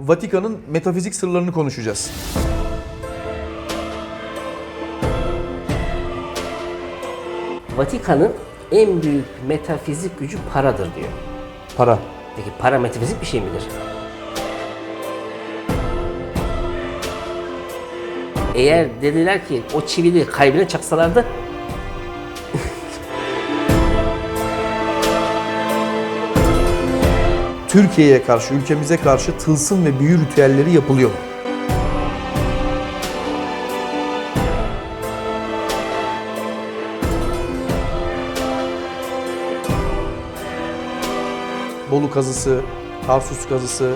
Vatikan'ın metafizik sırlarını konuşacağız. Vatikan'ın en büyük metafizik gücü paradır diyor. Para. Peki para metafizik bir şey midir? Eğer dediler ki o çivili kalbine çaksalardı Türkiye'ye karşı, ülkemize karşı tılsım ve büyü ritüelleri yapılıyor. Bolu kazısı, Tarsus kazısı.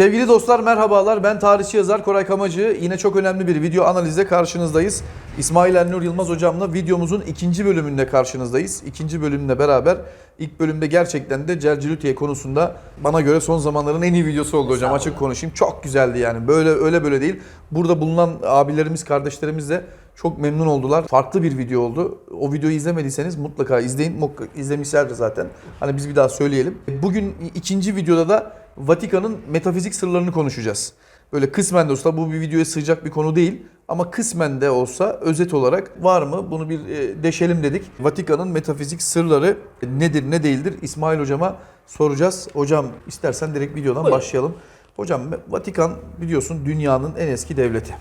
Sevgili dostlar merhabalar. Ben tarihçi yazar Koray Kamacı. Yine çok önemli bir video analizde karşınızdayız. İsmail Ennur Yılmaz hocamla videomuzun ikinci bölümünde karşınızdayız. İkinci bölümle beraber ilk bölümde gerçekten de Cercilutiye konusunda bana göre son zamanların en iyi videosu oldu hocam. Açık konuşayım. Çok güzeldi yani. Böyle öyle böyle değil. Burada bulunan abilerimiz, kardeşlerimiz de çok memnun oldular. Farklı bir video oldu. O videoyu izlemediyseniz mutlaka izleyin. İzlemişlerdir zaten. Hani biz bir daha söyleyelim. Bugün ikinci videoda da Vatikan'ın metafizik sırlarını konuşacağız. Böyle kısmen de olsa bu bir videoya sığacak bir konu değil. Ama kısmen de olsa özet olarak var mı? Bunu bir e, deşelim dedik. Vatikan'ın metafizik sırları nedir ne değildir? İsmail hocama soracağız. Hocam istersen direkt videodan Buyurun. başlayalım. Hocam Vatikan biliyorsun dünyanın en eski devleti.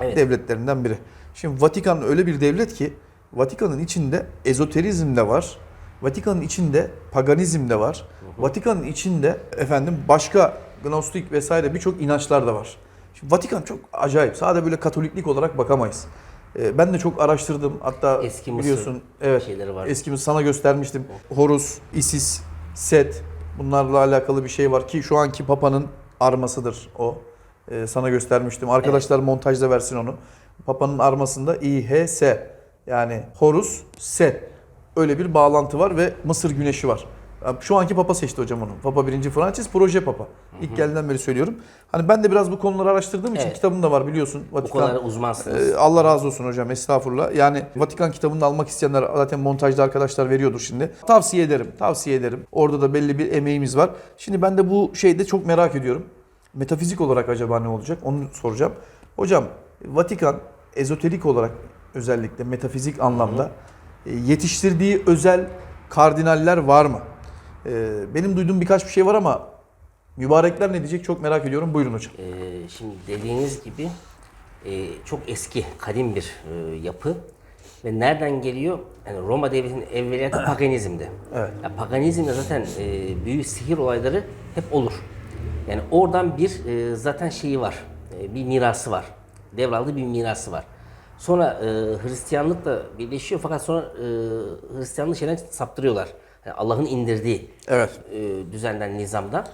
Evet. Devletlerinden biri. Şimdi Vatikan öyle bir devlet ki Vatikan'ın içinde ezoterizm de var. Vatikan'ın içinde paganizm de var. Vatikan'ın içinde efendim başka gnostik vesaire birçok inançlar da var. Şimdi Vatikan çok acayip. Sadece böyle katoliklik olarak bakamayız. Ee, Ben de çok araştırdım. Hatta Eski Mısır biliyorsun evet şeyleri var. eski Mısır sana göstermiştim. Horus, Isis, Set bunlarla alakalı bir şey var ki şu anki Papa'nın armasıdır o. Ee, sana göstermiştim. Arkadaşlar montajda versin onu. Papa'nın armasında İHS yani Horus, Set öyle bir bağlantı var ve Mısır güneşi var. Şu anki Papa seçti hocam onu. Papa 1. Francis proje Papa. İlk geldiğinden beri söylüyorum. Hani ben de biraz bu konuları araştırdığım için Evet. kitabım da var biliyorsun. bu Vatikan kadar uzmansınız. ee, Allah razı olsun hocam estağfurullah. Yani Vatikan kitabını da almak isteyenler zaten montajda arkadaşlar veriyordur şimdi. Tavsiye ederim, tavsiye ederim. Orada da belli bir emeğimiz var. Şimdi ben de bu şeyde çok merak ediyorum. Metafizik olarak acaba ne olacak onu soracağım. Hocam Vatikan ezoterik olarak özellikle metafizik anlamda e, yetiştirdiği özel kardinaller var mı? Ee, Benim duyduğum birkaç bir şey var ama mübarekler ne diyecek çok merak ediyorum. Buyurun hocam. Ee, şimdi dediğiniz gibi e, çok eski, kadim bir e, yapı ve nereden geliyor? Yani Roma devletinin evveliyatı paganizmdi. Evet. Ya paganizmde zaten e, büyük sihir olayları hep olur. Yani oradan bir e, zaten şeyi var, e, bir mirası var. Devraldığı bir mirası var. Sonra e, Hristiyanlıkla birleşiyor fakat sonra e, Hristiyanlığı şeyden saptırıyorlar. Yani Allah'ın indirdiği Evet. e, düzenden, nizamdan.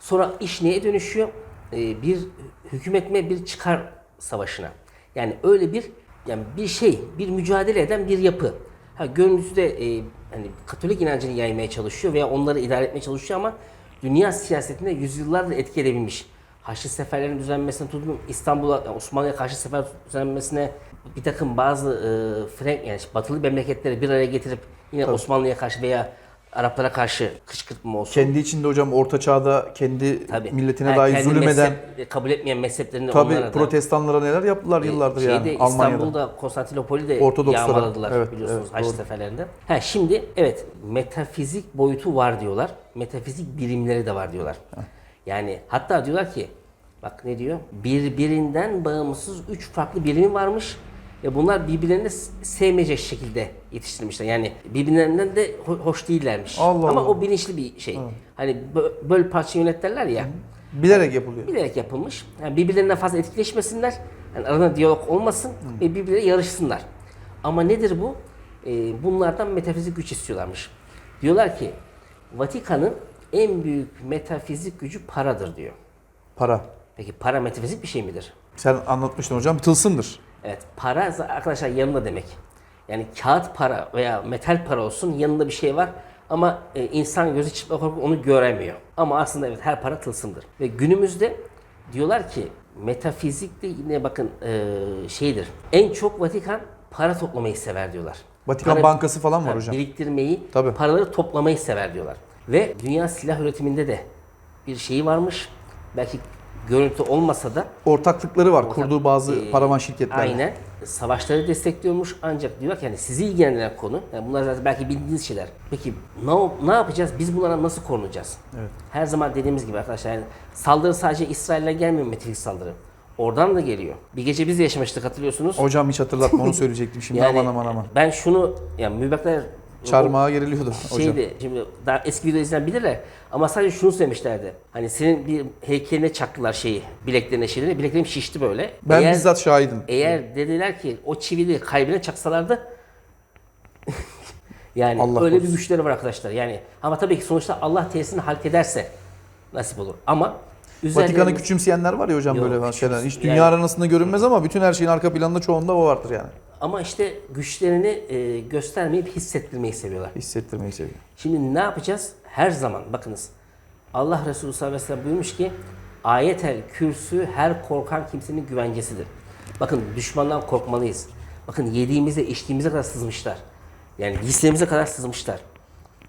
Sonra iş neye dönüşüyor? E, bir hükümetme, bir çıkar savaşına. Yani öyle bir yani bir şey, bir mücadele eden bir yapı. Ha gönlünüzde e, hani Katolik inancını yaymaya çalışıyor veya onları idare etmeye çalışıyor ama dünya siyasetinde yüzyıllardır etki edebilmiş. Haçlı seferlerin düzenlenmesine tutun İstanbul'a yani Osmanlı'ya karşı sefer düzenlenmesine bir takım bazı e, Frank yani batılı memleketleri bir araya getirip yine Osmanlı'ya karşı veya Araplara karşı kışkırtma olsun. Kendi içinde hocam orta çağda kendi Tabii. milletine Ha, dair zulüm eden mezhep- kabul etmeyen mezheplerini tabi onlara da- protestanlara neler yaptılar yıllardır Şeyde, yani Almanya'da. İstanbul'da Konstantinopol'i de Ortodokslara, yağmaladılar evet, biliyorsunuz evet, Haç doğru. seferlerinde. Ha şimdi evet metafizik boyutu var diyorlar. Metafizik birimleri de var diyorlar. Yani hatta diyorlar ki bak ne diyor? Birbirinden bağımsız üç farklı birimi varmış ve bunlar birbirlerini sevmeyecek şekilde yetiştirilmişler. Yani birbirlerinden de ho- hoş değillermiş. Allah Ama Allah. o bilinçli bir şey. Hani bö- böl parça yönet derler ya. Bilerek yapılıyor. bilerek yapılmış. Yani birbirlerinden fazla etkileşmesinler. Yani arada diyalog olmasın ve birbirleriyle yarışsınlar. Ama nedir bu? Ee, bunlardan metafizik güç istiyorlarmış. Diyorlar ki Vatikan'ın en büyük metafizik gücü paradır diyor. Para. Peki para metafizik bir şey midir? Sen anlatmıştın hocam tılsımdır. Evet, para arkadaşlar yanında demek. Yani kağıt para veya metal para olsun yanında bir şey var ama e, insan gözü çıplak olarak onu göremiyor. Ama aslında evet her para tılsımdır. Ve günümüzde diyorlar ki metafizikte yine bakın e, şeydir. En çok Vatikan para toplamayı sever diyorlar. Vatikan Para- Bankası falan var hocam. Biriktirmeyi, Tabii. paraları toplamayı sever diyorlar. Ve dünya silah üretiminde de bir şeyi varmış. Belki görüntü olmasa da Ortaklıkları var kurduğu bazı Ee, paravan şirketlerle. Aynen. Savaşları destekliyormuş ancak diyor ki yani sizi ilgilendiren konu. Yani bunlar zaten belki bildiğiniz şeyler. Peki ne, ne yapacağız? Biz bunlara nasıl korunacağız? Evet. Her zaman dediğimiz gibi arkadaşlar yani saldırı sadece İsrail'den gelmiyor metrik saldırı. Oradan da geliyor. Bir gece biz de yaşamıştık hatırlıyorsunuz. Hocam hiç hatırlatma onu söyleyecektim şimdi yani aman aman aman. ben şunu yani mübekler Çarmıha geriliyordu hocam. şeydi şimdi daha eski video izleyen bilirler ama sadece şunu söylemişlerdi. Hani senin bir heykeline çaktılar şeyi bileklerine şeyleri bileklerim şişti böyle. Ben Eğer- bizzat şahidim. eğer dediler ki o çivili kalbine çaksalardı yani Allah öyle bir korusun. güçleri var arkadaşlar. Yani ama tabii ki sonuçta Allah tesisini halk ederse nasip olur. Ama Vatikan'ı küçümseyenler var ya hocam Yok, böyle şeyler. Hiç yani- dünya aranasında görünmez ama bütün her şeyin arka planında çoğunda o vardır yani. Ama işte güçlerini e, göstermeyip hissettirmeyi seviyorlar. Hissettirmeyi seviyor. Şimdi ne yapacağız? Her zaman bakınız Allah Resulü sallallahu aleyhi ve sellem buyurmuş ki ayetel kürsü her korkan kimsenin güvencesidir. Bakın düşmandan korkmalıyız. Bakın yediğimize içtiğimize kadar sızmışlar. Yani giysilerimize kadar sızmışlar.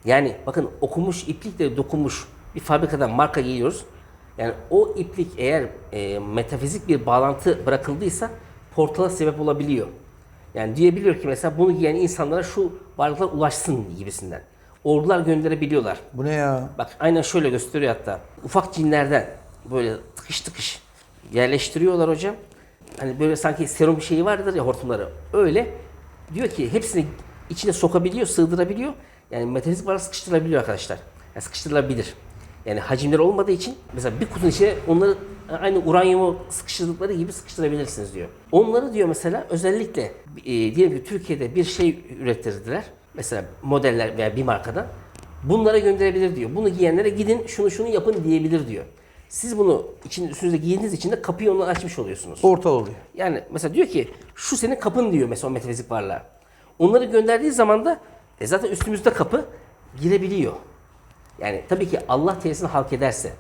Yani bakın okumuş iplikle dokunmuş bir fabrikadan marka giyiyoruz. Yani o iplik eğer e, metafizik bir bağlantı bırakıldıysa portala sebep olabiliyor. Yani diyebiliyor ki mesela bunu giyen insanlara şu varlıklar ulaşsın gibisinden. Ordular gönderebiliyorlar. Bu ne ya? Bak aynen şöyle gösteriyor hatta. Ufak cinlerden böyle tıkış tıkış yerleştiriyorlar hocam. Hani böyle sanki serum şeyi vardır ya hortumları. Öyle diyor ki hepsini içine sokabiliyor, sığdırabiliyor. Yani metafizik varlık sıkıştırılabiliyor arkadaşlar. Yani sıkıştırılabilir. Yani hacimleri olmadığı için mesela bir kutunun içine onları aynı uranyumu sıkıştırdıkları gibi sıkıştırabilirsiniz diyor. Onları diyor mesela özellikle e, diyelim ki Türkiye'de bir şey ürettirdiler. Mesela modeller veya bir markadan. Bunlara gönderebilir diyor. Bunu giyenlere gidin şunu şunu yapın diyebilir diyor. Siz bunu için üstünüze giydiğiniz için de kapıyı ondan açmış oluyorsunuz. Portal oluyor. Yani mesela diyor ki şu senin kapın diyor mesela o metafizik varlığa. Onları gönderdiği zaman da e zaten üstümüzde kapı girebiliyor. Yani tabii ki Allah tesisini halk ederse.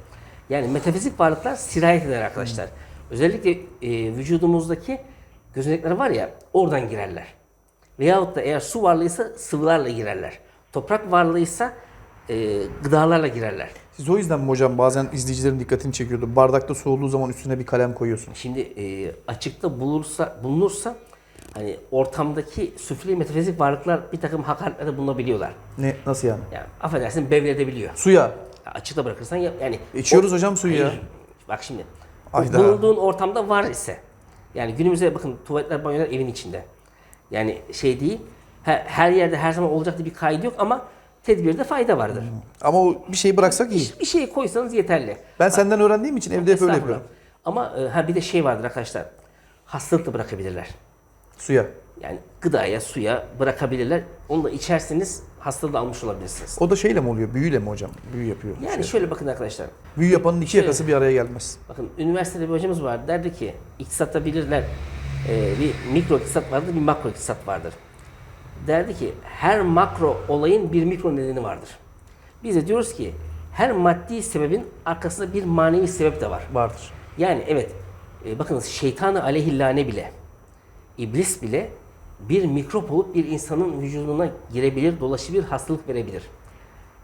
Yani metafizik varlıklar sirayet eder arkadaşlar. Özellikle e, vücudumuzdaki gözenekler var ya oradan girerler. Veyahut da eğer su varlığıysa sıvılarla girerler. Toprak varlığıysa e, gıdalarla girerler. Siz o yüzden mi hocam bazen izleyicilerin dikkatini çekiyordu. Bardakta su olduğu zaman üstüne bir kalem koyuyorsun. Şimdi e, açıkta bulursa, bulunursa hani ortamdaki süfli metafizik varlıklar bir takım hakaretlerde bulunabiliyorlar. Ne nasıl yani? Yani affedersin bevredebiliyor. Suya. Açıkta bırakırsan ya, yani İçiyoruz hocam suyu ya. Hayır. Bak şimdi. Ayda. Bulunduğun ortamda var ise yani günümüzde bakın tuvaletler banyolar evin içinde. Yani şey değil. Her, her yerde her zaman olacak diye bir kaydı yok ama tedbirde fayda vardır. Ama o bir şey bıraksak iyi. Bir şey koysanız yeterli. Ben senden öğrendiğim için evde hep öyle Estağfurullah. yapıyorum. Ama e, ha bir de şey vardır arkadaşlar. Hastalık da bırakabilirler. Suya. Yani gıdaya, suya bırakabilirler. Onu da içerseniz hastalığı almış olabilirsiniz. O da şeyle mi oluyor? Büyüyle mi hocam? Büyü yapıyor. Yani Şey. şöyle bakın arkadaşlar. Büyü yapanın iki yakası bir araya gelmez. Bakın üniversitede bir hocamız var. Derdi ki iktisatta bilirler. e, bir mikro iktisat vardır, bir makro iktisat vardır. Derdi ki her makro olayın bir mikro nedeni vardır. Biz de diyoruz ki her maddi sebebin arkasında bir manevi sebep de var. Vardır. Yani evet, e, bakınız şeytanı aleyhillâne bile, iblis bile bir mikrop olup bir insanın vücuduna girebilir, dolaşabilir, hastalık verebilir.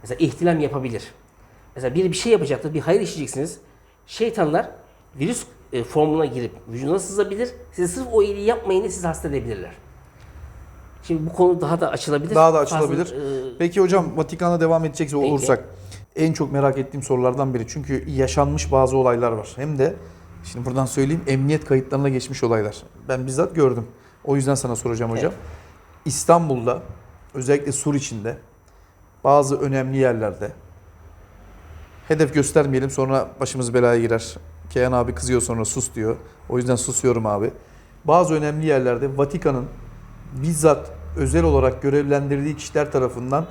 Mesela ihtilam yapabilir. Mesela bir bir şey yapacaktır, bir hayır işleyeceksiniz. Şeytanlar virüs e, formuna girip vücuduna sızabilir. Size sırf o iyiliği yapmayın diye sizi hasta edebilirler. Şimdi bu konu daha da açılabilir. Daha da Fazla, açılabilir. e, Peki hocam Vatikan'a devam edecek Peki. olursak en çok merak ettiğim sorulardan biri. Çünkü yaşanmış bazı olaylar var. Hem de şimdi buradan söyleyeyim emniyet kayıtlarına geçmiş olaylar. Ben bizzat gördüm. O yüzden sana soracağım hocam. İstanbul'da özellikle Sur içinde bazı önemli yerlerde hedef göstermeyelim sonra başımız belaya girer. Keyan abi kızıyor sonra sus diyor. O yüzden susuyorum abi. Bazı önemli yerlerde Vatikan'ın bizzat özel olarak görevlendirdiği kişiler tarafından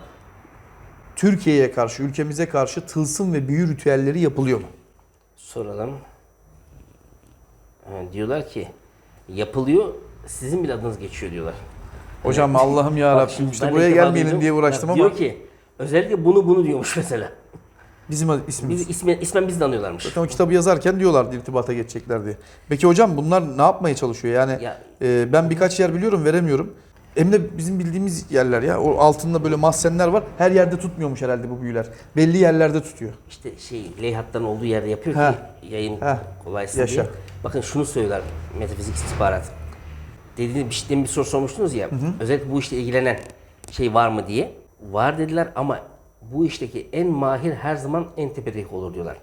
Türkiye'ye karşı, ülkemize karşı tılsım ve büyü ritüelleri yapılıyor mu? soralım. Ha, diyorlar ki yapılıyor, sizin bile adınız geçiyor diyorlar. Hocam Allah'ım ya Rabbim işte buraya gelmeyelim duydum. diye uğraştım ama Diyor ki özellikle bunu bunu diyormuş mesela. bizim ismimiz. Biz ismen, ismen biz de anıyorlarmış. Zaten o kitabı yazarken diyorlardı irtibata geçecekler diye. Peki hocam bunlar ne yapmaya çalışıyor? Yani Ya- e, ben birkaç yer biliyorum veremiyorum. Hem de bizim bildiğimiz yerler ya. O altında böyle mahzenler var. Her yerde tutmuyormuş herhalde bu büyüler. Belli yerlerde tutuyor. İşte şey leyhatların olduğu yerde yapıyor ki yayın Heh. kolaysın Yaşa. diye. Bakın şunu söylüyorlar metafizik istihbarat. Dediğiniz bir, şey- demin bir soru sormuştunuz ya. Özellikle bu işle ilgilenen şey var mı diye. Var dediler ama bu işteki en mahir her zaman en tepedeki olur diyorlar.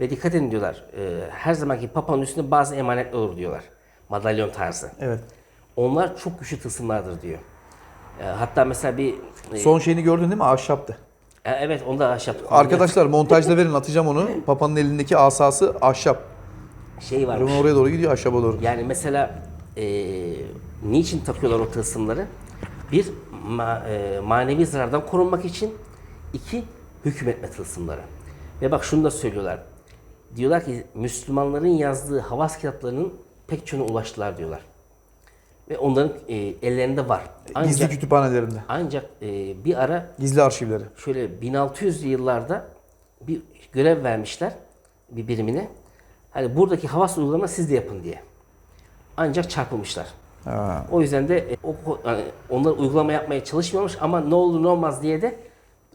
Ve dikkat edin diyorlar. e, her zamanki papanın üstünde bazı emanetler olur diyorlar. Madalyon tarzı. Evet. Onlar çok güçlü tılsımlardır diyor. E, hatta mesela bir e, Son şeyini gördün değil mi? Ahşaptı. e, evet onu da ahşap Arkadaşlar montajda verin atacağım onu. Papanın elindeki asası ahşap. Şey varmış. Oraya doğru gidiyor ahşaba doğru. Yani mesela eee, niçin takıyorlar o tılsımları? Bir, ma- eee, manevi zarardan korunmak için. iki hükmetme tılsımları. Ve bak şunu da söylüyorlar. Diyorlar ki Müslümanların yazdığı havas kitaplarının pek çoğuna ulaştılar diyorlar. Ve onların eee, ellerinde var. Gizli Ancak, kütüphanelerinde. ancak eee, bir ara Gizli arşivleri. şöyle 1600'lü yıllarda bir görev vermişler bir birimine. Hani buradaki havas uygulama siz de yapın diye. Ancak çarpılmışlar. Ha. O yüzden de e, o, yani onlar uygulama yapmaya çalışmıyormuş ama ne olur ne olmaz diye de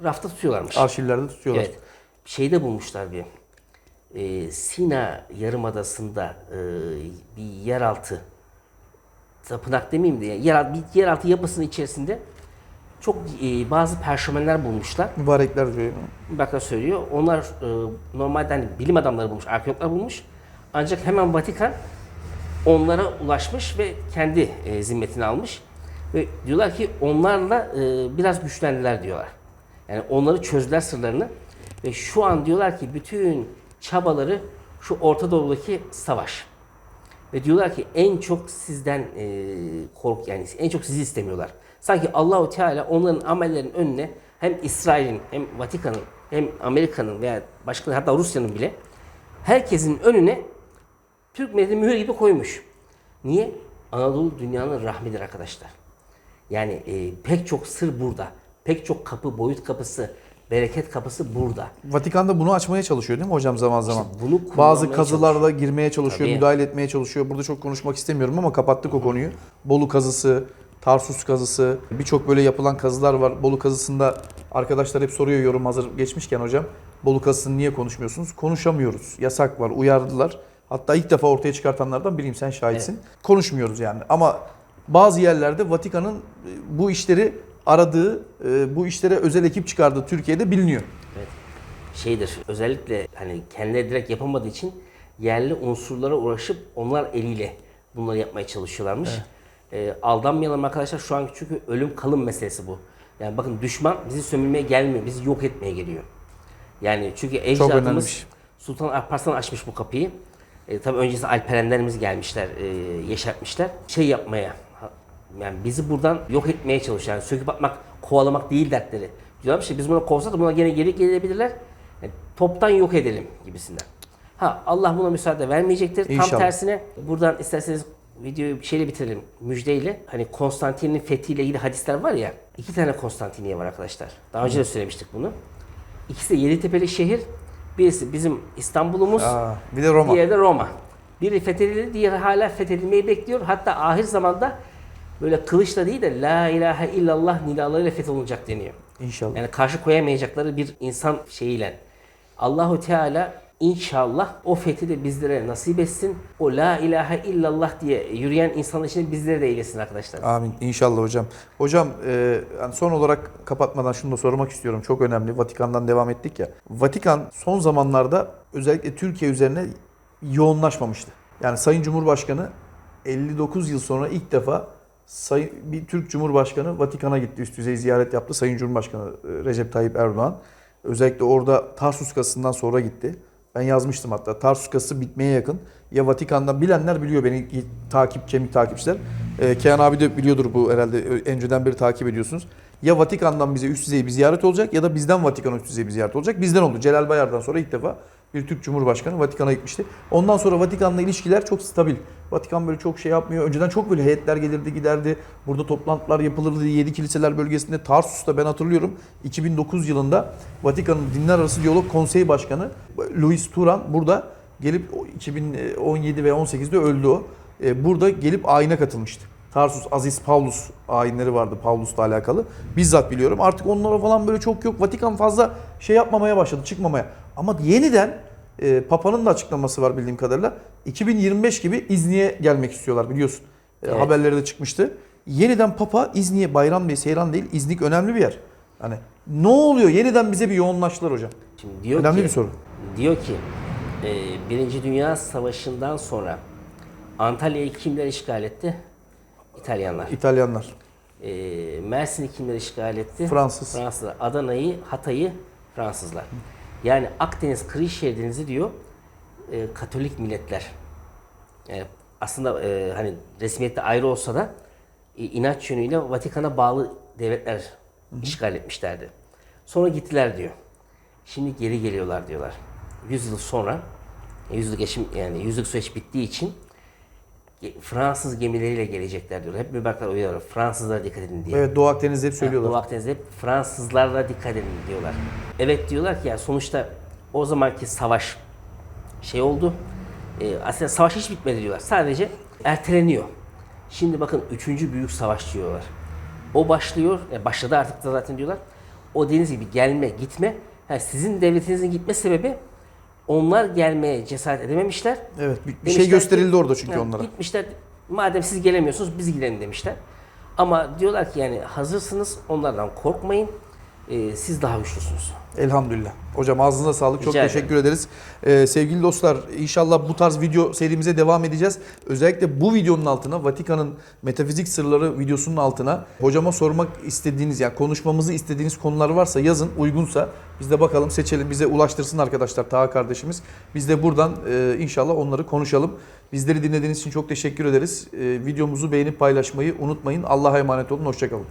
rafta tutuyorlarmış. Arşivlerde tutuyorlar. Evet. Şeyde bulmuşlar bir. e, Sina Yarımadası'nda e, bir yeraltı tapınak demeyeyim de yer, bir yeraltı yapısının içerisinde çok e, bazı perşömenler bulmuşlar. Mübarekler diyor. Bakla söylüyor. Onlar e, normalde hani bilim adamları bulmuş, arkeologlar bulmuş. Ancak hemen Vatikan onlara ulaşmış ve kendi e, zimmetine almış. Ve diyorlar ki onlarla e, biraz güçlendiler diyorlar. Yani onları çözdüler sırlarını. Ve şu an diyorlar ki bütün çabaları şu Orta Doğu'daki savaş. Ve diyorlar ki en çok sizden e, kork yani en çok sizi istemiyorlar. Sanki Allahu Teala onların amellerinin önüne hem İsrail'in hem Vatikan'ın hem Amerika'nın veya başka hatta Rusya'nın bile herkesin önüne Türk milleti mühür gibi koymuş. Niye? Anadolu dünyanın rahmidir arkadaşlar. Yani e, pek çok sır burada. Pek çok kapı, boyut kapısı, bereket kapısı burada. Vatikan da bunu açmaya çalışıyor değil mi hocam zaman zaman? bunu kullanmaya Bazı kazılarla girmeye çalışıyor, Tabii. müdahale etmeye çalışıyor. Burada çok konuşmak istemiyorum ama kapattık o konuyu. Bolu kazısı, Tarsus kazısı, birçok böyle yapılan kazılar var. Bolu kazısında arkadaşlar hep soruyor yorum hazır geçmişken hocam. Bolu kazısını niye konuşmuyorsunuz? Konuşamıyoruz. Yasak var, uyardılar. Hatta ilk defa ortaya çıkartanlardan biriyim, sen şahitsin. Konuşmuyoruz yani. Ama bazı yerlerde Vatikan'ın e, bu işleri aradığı, e, bu işlere özel ekip çıkardığı Türkiye'de biliniyor. Evet. Şeydir özellikle hani kendileri direkt yapamadığı için yerli unsurlara uğraşıp onlar eliyle bunları yapmaya çalışıyorlarmış. Ee, aldanmayalım arkadaşlar şu an çünkü ölüm kalım meselesi bu. Yani bakın düşman bizi sömürmeye gelmiyor, bizi yok etmeye geliyor. Yani çünkü ecdadımız önemli. Sultan Alparslan açmış bu kapıyı. E, tabii öncesinde Alperenlerimiz gelmişler, e, yeşertmişler. Şey yapmaya, yani bizi buradan yok etmeye çalışıyor. Yani söküp atmak, kovalamak değil dertleri. Diyorlar işte biz bunu kovsak da buna gene geri gelebilirler. Yani toptan yok edelim gibisinden. Ha Allah buna müsaade vermeyecektir. İnşallah. Tam tersine buradan isterseniz videoyu bir şeyle bitirelim müjdeyle. Hani Konstantin'in fethiyle ilgili hadisler var ya. iki tane Konstantiniye var arkadaşlar. Daha önce de söylemiştik bunu. İkisi de Yeditepe'li şehir. Birisi bizim İstanbul'umuz. Aa, bir de Roma. Diğeri de Roma. Biri fethedildi, diğeri hala fethedilmeyi bekliyor. Hatta ahir zamanda böyle kılıçla değil de La ilahe illallah nidalarıyla fetholunacak deniyor. İnşallah. Yani karşı koyamayacakları bir insan şeyiyle. Allahu Teala inşallah o fethi de bizlere nasip etsin. O La ilahe illallah diye yürüyen insanın içinde bizleri de eylesin arkadaşlar. Amin. İnşallah hocam. Hocam e, son olarak kapatmadan şunu da sormak istiyorum. Çok önemli. Vatikan'dan devam ettik ya. Vatikan son zamanlarda özellikle Türkiye üzerine yoğunlaşmamıştı. Yani Sayın Cumhurbaşkanı 59 yıl sonra ilk defa bir Türk Cumhurbaşkanı Vatikan'a gitti. Üst düzey ziyaret yaptı. Sayın Cumhurbaşkanı e, Recep Tayyip Erdoğan. Özellikle orada Tarsus kasından sonra gitti. Ben yazmıştım hatta. Tarsus kası bitmeye yakın. Ya Vatikan'dan bilenler biliyor beni takip kemik takipçiler. Ee, Kenan abi de biliyordur bu herhalde önceden beri takip ediyorsunuz. Ya Vatikan'dan bize üst düzey bir ziyaret olacak ya da bizden Vatikan'a üst düzey bir ziyaret olacak. Bizden oldu. Celal Bayar'dan sonra ilk defa bir Türk Cumhurbaşkanı Vatikan'a gitmişti. Ondan sonra Vatikan'la ilişkiler çok stabil. Vatikan böyle çok şey yapmıyor. Önceden çok böyle heyetler gelirdi giderdi. Burada toplantılar yapılırdı. Yedi kiliseler bölgesinde Tarsus'ta ben hatırlıyorum. 2009 yılında Vatikan'ın Dinler Arası Diyalog Konseyi Başkanı Louis Turan burada gelip o 2017 ve 18'de öldü o. E, Burada gelip ayine katılmıştı. Tarsus Aziz Paulus ayinleri vardı Paulus'la alakalı. Bizzat biliyorum. Artık onlara falan böyle çok yok. Vatikan fazla şey yapmamaya başladı, çıkmamaya. Ama yeniden e, Papa'nın da açıklaması var bildiğim kadarıyla. 2025 gibi İzni'ye gelmek istiyorlar biliyorsun. E, Evet. Haberleri de çıkmıştı. Yeniden Papa İzni'ye, Bayram Bey, Seyran değil. İznik önemli bir yer. Hani ne oluyor? Yeniden bize bir yoğunlaştılar hocam. Şimdi diyor Önemli ki, bir soru. Diyor ki e, Birinci Dünya Savaşı'ndan sonra Antalya'yı kimler işgal etti? İtalyanlar. İtalyanlar. E, Mersin'i kimler işgal etti? Fransız. Fransızlar. Adana'yı, Hatay'ı Fransızlar. Yani Akdeniz kıyı şeridinizi diyor e, Katolik milletler. Yani aslında e, hani resmiyette ayrı olsa da e, inanç yönüyle Vatikan'a bağlı devletler işgal etmişlerdi. Sonra gittiler diyor. Şimdi geri geliyorlar diyorlar. 100 yıl sonra, 100 yıl geçim yani yüzlük süreç bittiği için Fransız gemileriyle gelecekler diyor. Hep mübarekler uyarıyor. Fransızlara dikkat edin diye. Evet Doğu Akdeniz'de hep Doğu söylüyorlar. Akdeniz'de hep Fransızlarla dikkat edin diyorlar. Evet diyorlar ki yani sonuçta o zamanki savaş şey oldu. E, aslında savaş hiç bitmedi diyorlar. Sadece erteleniyor. Şimdi bakın üçüncü büyük savaş diyorlar. O başlıyor. e, başladı artık da zaten diyorlar. O deniz gibi gelme, gitme. Ha, sizin devletinizin gitme sebebi onlar gelmeye cesaret edememişler. Evet bir, bir şey Demişler ki- gösterildi orada çünkü yani onlara. Gitmişler madem siz gelemiyorsunuz biz gidelim demişler. Ama diyorlar ki yani hazırsınız onlardan korkmayın. Ee, siz daha güçlüsünüz. Elhamdülillah. Hocam ağzınıza sağlık. Çok Rica teşekkür ederiz. Ee, sevgili dostlar inşallah bu tarz video serimize devam edeceğiz. Özellikle bu videonun altına Vatikan'ın metafizik sırları videosunun altına hocama sormak istediğiniz yani konuşmamızı istediğiniz konular varsa yazın uygunsa biz de bakalım seçelim bize ulaştırsın arkadaşlar Taha kardeşimiz. Biz de buradan e, inşallah onları konuşalım. Bizleri dinlediğiniz için çok teşekkür ederiz. E, videomuzu beğenip paylaşmayı unutmayın. Allah'a emanet olun. Hoşçakalın.